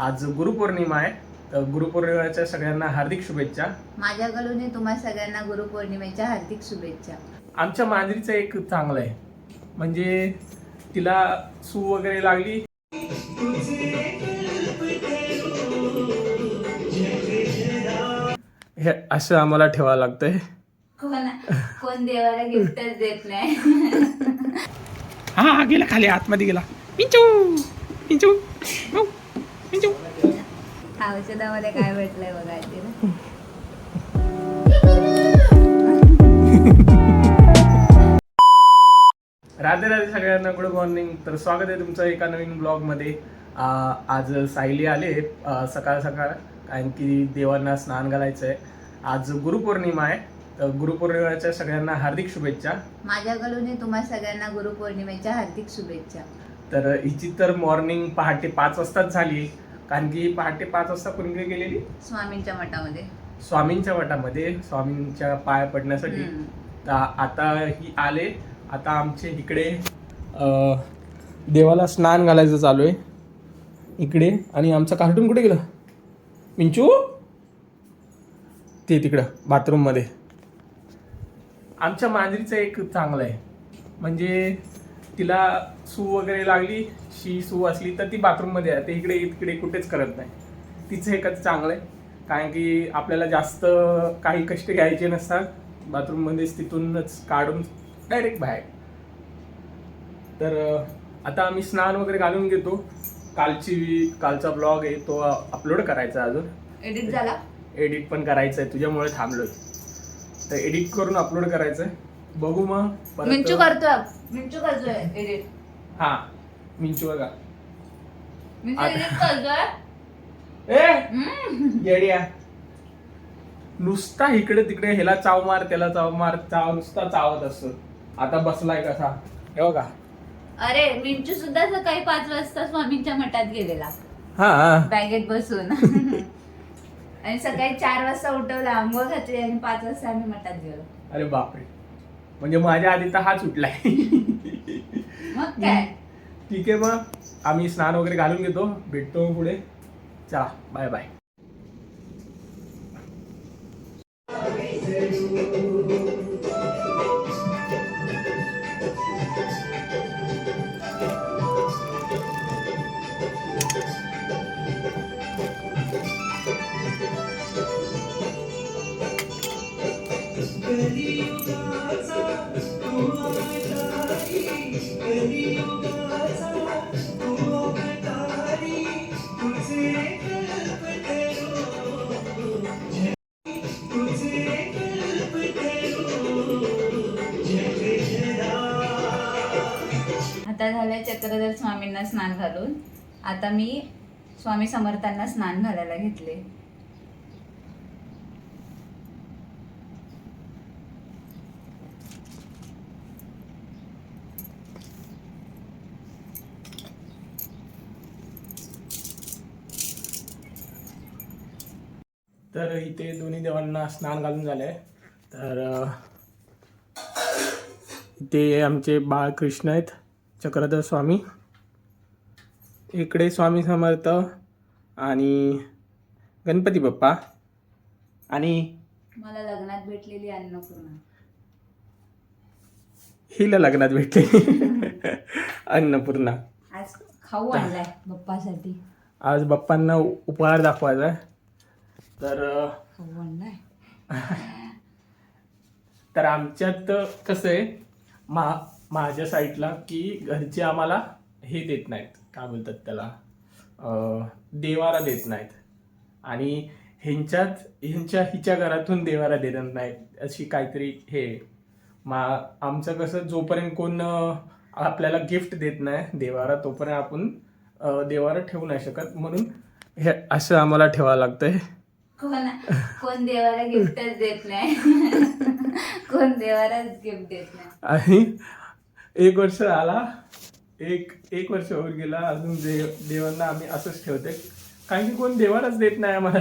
आज गुरुपौर्णिमा आहे. तर गुरुपौर्णिमेच्या सगळ्यांना हार्दिक शुभेच्छा. माझ्याकडून तुम्हा सगळ्यांना गुरुपौर्णिमेच्या हार्दिक शुभेच्छा. आमच्या मांजरीचं एक चांगलं आहे. म्हणजे तिला सू वगैरे लागली. हे असं आम्हाला ठेवावं लागतंय. कोण कोण देवाला गिफ्टच देत नाही. हा हा गेला खाली आतमध्ये गेला. पिंचू! पिंचू! औषधामध्ये काय भेटलंय बघा ना. राधे राधे सगळ्यांना गुड मॉर्निंग तर स्वागत आहे तुमचं एका नवीन ब्लॉगमध्ये आज सायली आले सकाळ सकाळ कारण की देवांना स्नान घालायचं आहे आज गुरुपौर्णिमा आहे तर गुरुपौर्णिमेच्या सगळ्यांना हार्दिक शुभेच्छा. माझ्याकडून तुम्हा सगळ्यांना गुरुपौर्णिमेच्या हार्दिक शुभेच्छा. तर हिची तर मॉर्निंग पहाटे पाच वाजताच झाली. कारण की पहाटे पाच वाजता कुणीकडे गेलेली? स्वामींच्या मठामध्ये. स्वामींच्या वटामध्ये स्वामींच्या पाया पडण्यासाठी. तर आता ही आले. आता आमचे इकडे देवाला स्नान घालायचं चालू आहे. इकडे. आणि आमचं कार्टून कुठे गेलं? मिंचू? ते तिकडं बाथरूममध्ये आमच्या मांजरीचं एक चांगलं आहे. म्हणजे तिला सू वगैरे लागली शी सू असली तर ती बाथरूममध्ये आहे. ते इकडे इकडे कुठेच करत नाही. तिचं एकच चांगलं आहे. कारण की आपल्याला जास्त काही कष्ट घ्यायचे नसतात. बाथरूममध्येच तिथूनच काढून डायरेक्ट बाहेर. तर आता आम्ही स्नान वगैरे घालून घेतो. कालची कालचा ब्लॉग आहे तो अपलोड करायचा अजून. एडिट झाला? एडिट पण करायचं आहे तुझ्यामुळे थांबलोय. तर एडिट करून अपलोड करायचं आहे बघू मग. मिंचू करतोय. मिंचू करतोय एडिट हा मिंचू बघा. मिंचू आता- एडिट करतोय ए! हम्म. येड्या. नुसता इकडे तिकडे ह्याला चाव मार त्याला चाव मार चाव नुसता चावत असतो. आता बसलाय कसा. हे बघा. अरे मिंचू सुद्धा सकाळी पाच वाजता स्वामींच्या मठात गेलेला. हा. बॅगेत बसून. आणि सकाळी चार वाजता उठवलं आंघोळ घातली आणि पाच वाजता आम्ही मठात गेलो. अरे बापरे. म्हणजे माझ्या आधी तर हाच उठलाय. मग काय ठीक आहे मग. आम्ही स्नान वगैरे घालून घेतो. भेटतो पुढे. चला बाय बाय आता झालंय चक्रधर स्वामींना स्नान घालून. आता मी स्वामी समर्थांना स्नान घालायला घेतले. तर इथे दोन्ही देवांना स्नान घालून झालंय. तर अं, इथे आमचे बाळकृष्ण आहेत चक्रधर स्वामी. इकडे स्वामी समर्थ आणि गणपती बाप्पा. आणि मला लग्नात भेटलेली अन्नपूर्णा. हिला लग्नात भेटले अन्नपूर्णा. आज खाऊ आणलाय बाप्पासाठी. आज बाप्पांना उपहार दाखवायचा आहे तर आणलाय तर आमच्यात कसं आहे मा माझ्या साईडला की घरचे आम्हाला हे देत नाहीत. काय बोलतात त्याला? देवारा देत नाहीत. आणि ह्यांच्यात ह्यांच्या हिच्या घरातून देवारा देत नाहीत. अशी काहीतरी हे मा आमचं कसं जोपर्यंत कोण आपल्याला गिफ्ट देत नाही देवारा तोपर्यंत आपण देवारा ठेवू नाही शकत. म्हणून हे असं आम्हाला ठेवावं लागतंय. कोण कोण देवाला गिफ्टच देत नाही. कोण देवालाच गिफ्ट देत नाही. आणि एक वर्ष आला. एक एक वर्ष होऊन गेला. अजून देव देवांना आम्ही असंच ठेवते. कारण की कोण देवालाच देत नाही आम्हाला.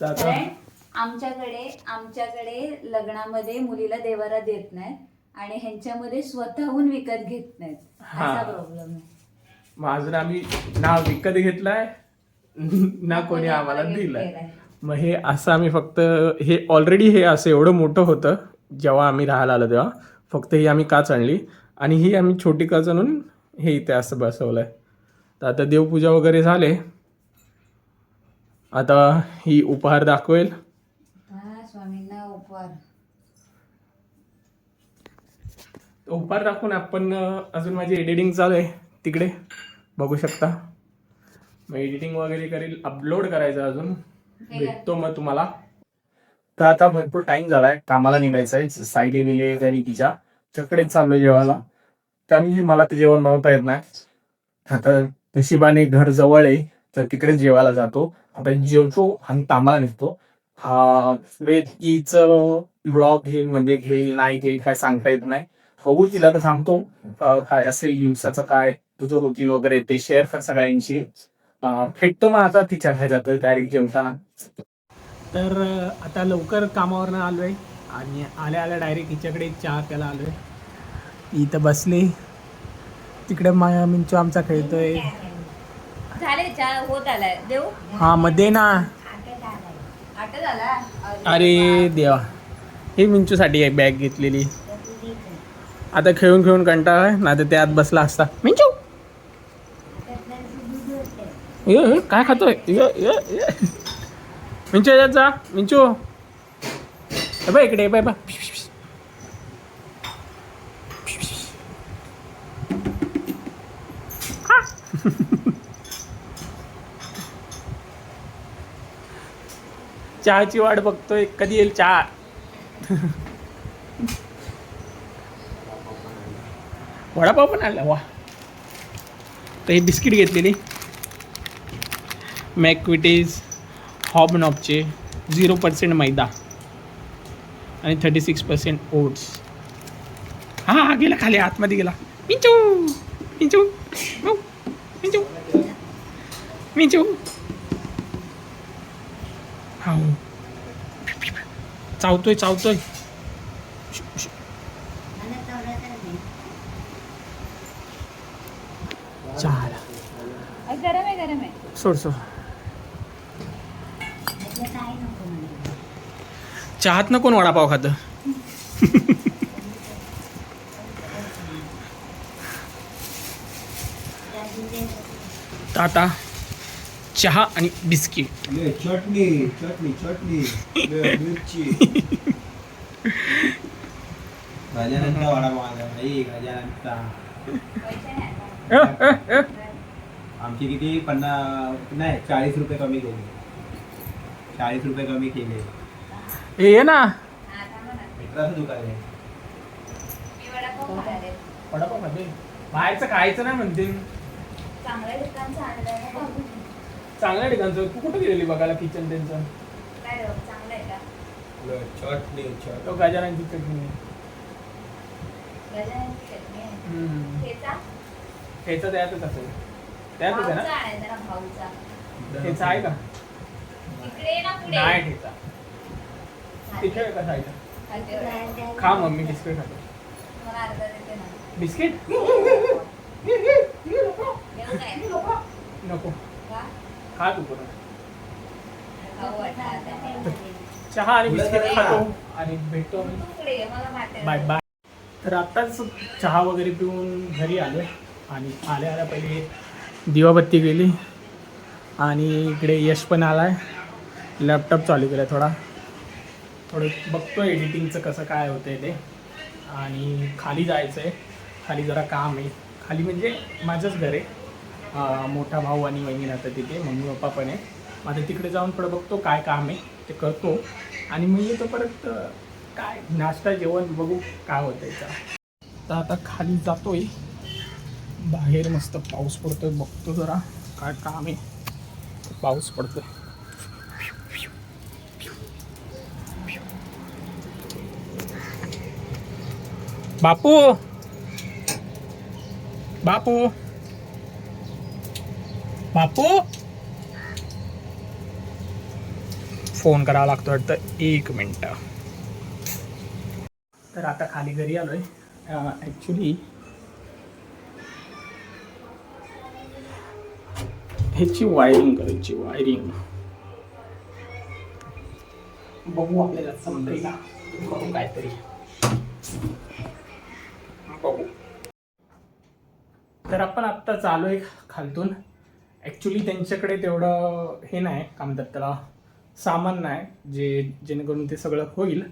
तर आता कारण आमच्याकडे आमच्याकडे लग्नामध्ये मुलीला देवारा देत नाहीत आणि ह्यांच्यामध्ये स्वतःहून विकत घेत नाहीत. हा. असा प्रॉब्लेम आहे. मग अजून आम्ही नाव विकत घेतलाय. ना कोणी आम्हाला दिलं. मग हे असं आम्ही फक्त हे ऑलरेडी हे असं एवढं मोठं होतं जेव्हा आम्ही राहायला आलो तेव्हा फक्त ही आम्ही काच आणली. आणि ही आम्ही छोटी काच आणून हे इथे असं बसवलंय. तर आता देवपूजा वगैरे झाले. आता ही उपहार दाखवेल. स्वामींना उपवार उपहार दाखवून आपण अजून माझी एडिटिंग चालू आहे. तिकडे बघू शकता. मग एडिटिंग वगैरे करेल अपलोड करायचं अजून. भेटतो मग तुम्हाला. तर आता भरपूर टाइम झालाय. कामाला निघायचं आहे. साईड तरी तिच्या. तिकडेच चाललोय जेवायला. त्यामुळे मला ते जेवण बनवता येत नाही. आता नशिबाने घर जवळ आहे. तर तिकडेच जेवायला जातो. आता जेवतो आणि कामाला निघतो. हा वेदीच ब्लॉग घेईल म्हणजे घेईल नाही घेईल काय सांगता येत नाही. बघू तिला तर सांगतो. काय असेल दिवसाचं काय तुझं रुटीन वगैरे ते शेअर कर सगळ्यांशी. अं, भेटतो मग आता तिच्या ह्याच्यात डायरेक्ट जेवताना तर आता लवकर कामावरनं आलोय आणि आल्या आल्या डायरेक्ट हिच्याकडे चहा प्यायला आलोय. इथं बसले. तिकडे माया मिंचू आमचा खेळतोय. झाले चहा? होत आलाय. देऊ? हा मध्ये ना. अरे देवा. हे मिंचूसाठी एक बॅग घेतलेली. आता खेळून खेळून कंटाळा आहे ना तर त्यात बसला असता. मिंचू! ये, काय खातोय? ये, ये, ये. मिंचू याच्यात जा. मिंचू. बाय इकडे बाय बा चहाची वाट बघतोय. कधी येईल चहा? वडापाव पण आला वा. तर हे बिस्किट घेतलेली. मॅकविटीज हॉबनॉपचे झिरो पर्सेंट मैदा आणि थर्टी सिक्स पर्सेंट ओट्स. हा हा गेला खाली आतमध्ये गेला. मिंचू मिंचू मिंचू मिंचू मिंचू. हा चावतोय चावतोय. गरम आहे. सोड सोड. चहात ना कोण वडापाव खातं? टाटा. चहा आणि बिस्किट. चटणी चटणी चटणी. मिरची. गजाननचा वडापाव आला भाई गजाननचा नाही आमची किती? पन्नास नाही चाळीस रुपये कमी केले. चाळीस रुपये कमी केले. हे ये ना हा, वडापाव बाहेरचं खायचं नाही म्हणते चांगल्या ठिकाणचं तू कुठं गेलेली बघायला किचन त्यांचं काय रे, चांगलं आहे का ले, चटणी तो चटणी गजाननची चटणी. ठेचा? त्यातच असेल त्यातच आहे ना. ठेचा आहे का इकडे ये ना पुढे. नाही ठेचा खाते. कसं आहे? खा मम्मी बिस्किट खातो. बिस्किट? नको. खा तू पण चहा आणि बिस्किट खातो आणि भेटतो. आम्ही बाय बाय. तर आत्ताच चहा वगैरे पिऊन घरी आलो आणि आल्या आल्या पहिले दिवाबत्ती गेली आणि इकडे यश पण आला आहे लॅपटॉप चालू केला थोडा. थोडं बघतो एडिटिंगचं कसं काय होतं आहे ते. आणि खाली जायचं आहे खाली जरा काम आहे. खाली म्हणजे माझंच घर आहे. मोठा भाऊ आणि वहिनी राहतात तिथे. मम्मी पप्पा पण आहे. माझं तिकडे जाऊन थोडं बघतो काय काम आहे. ते करतो. आणि मग येतो परत काय? नाश्ता जेवण बघू काय होतं याचा. तर आता खाली जातोय. बाहेर मस्त पाऊस पडतोय. बघतो जरा काय काम आहे. पाऊस पडतोय. बापू. बापू. बापू. फोन करावा लागतो वाटतं. एक मिनटं. तर आता खाली घरी आलोय. ॲक्च्युली ह्याची वायरिंग करायची वायरिंग बघू आपल्याला समजेल काहीतरी. पाहू तर आपण आत्ता चालू आहे खालतून. ॲक्च्युली त्यांच्याकडे तेवढं हे नाही काय म्हणतात त्याला सामान नाही जे जेणेकरून ते सगळं होईल.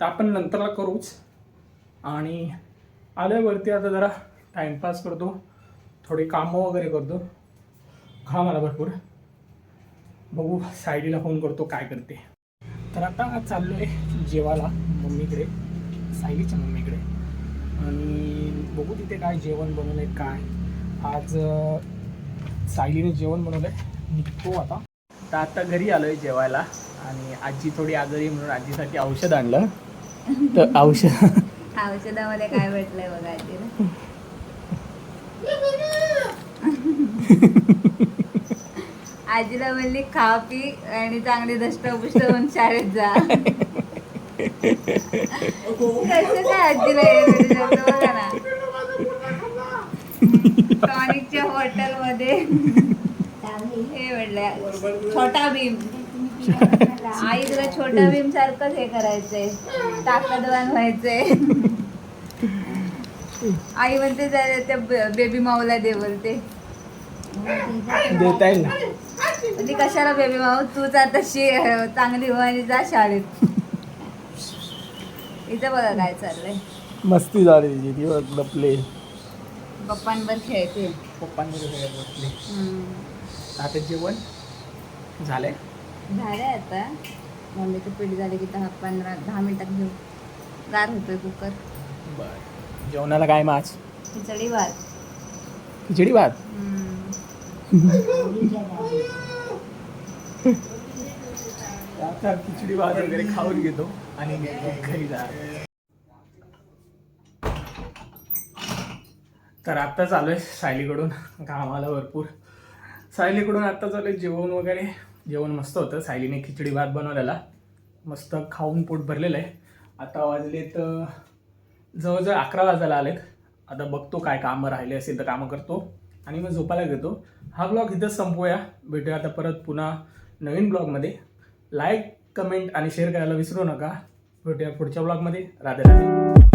तर आपण नंतरला करूच. आणि आल्यावरती आता जरा टाईमपास करतो. थोडे कामं वगैरे करतो. घाम आला भरपूर. बघू सायडीला फोन करतो काय करते. तर आता चाललो आहे जेवायला मम्मीकडे सायलीच्या मम्मीकडे. आणि बघू तिथे काय जेवण बनवलं आहे काय. आज सायलीने जेवण बनवलं आहे निघतो आता. तर आता घरी आलो आहे जेवायला आणि आजी थोडी आजारी म्हणून आजीसाठी औषध आणलं. तर औषध औषधामध्ये काय भेटलंय बघा आजीला आजीला म्हणली खा पी आणि चांगली दष्टपुष्ट होऊन शाळेत जा. कसं काय आजीला भेटू शकतं बघा ना टॉनिकच्या हॉटेल मध्ये हे छोटा भीम. आई तुला छोटा भीम सारखंच हे करायचंय. ताकदवान व्हायचंय. आई म्हणते त्या- त्या बेबी माऊला दे बोलते. देता येईल ना. म्हणजे कशाला बेबी माऊ? तूच आता शे चांगली हो आणि जा शाळेत. इथं बघा काय चाललंय. मस्ती झाली तिची ती बघ लपले. पप्पांवर खेळते बसले. हम्म. आता जेवण झालंय? झालंय आता. मम्मीचं पीठ झाले की दहा पंधरा दहा मिनिटात घेऊ गार होतोय कुकर. बर. जेवणाला काय माच खिचडी भात. खिचडी भात. आता खिचडी भात वगैरे खाऊन घेतो आणि घरी जा. तर आत्ता चालू आहे सायलीकडून कामाला भरपूर. सायलीकडून आत्ता चालू आहे जेवण वगैरे. जेवण मस्त होतं. सायलीने खिचडी भात बनवलेला. मस्त खाऊन पोट भरलेलं आहे. आता वाजलेत तर जवळजवळ अकरा वाजायला आलेत. आता बघतो काय कामं राहिले असेल तर कामं करतो. आणि मग झोपायला घेतो. हा ब्लॉग इथंच संपूया. भेटूया आता परत पुन्हा नवीन ब्लॉगमध्ये. लाईक कमेंट आणि शेअर करायला विसरू नका. भेटूया पुढच्या ब्लॉगमध्ये. राधे राधे.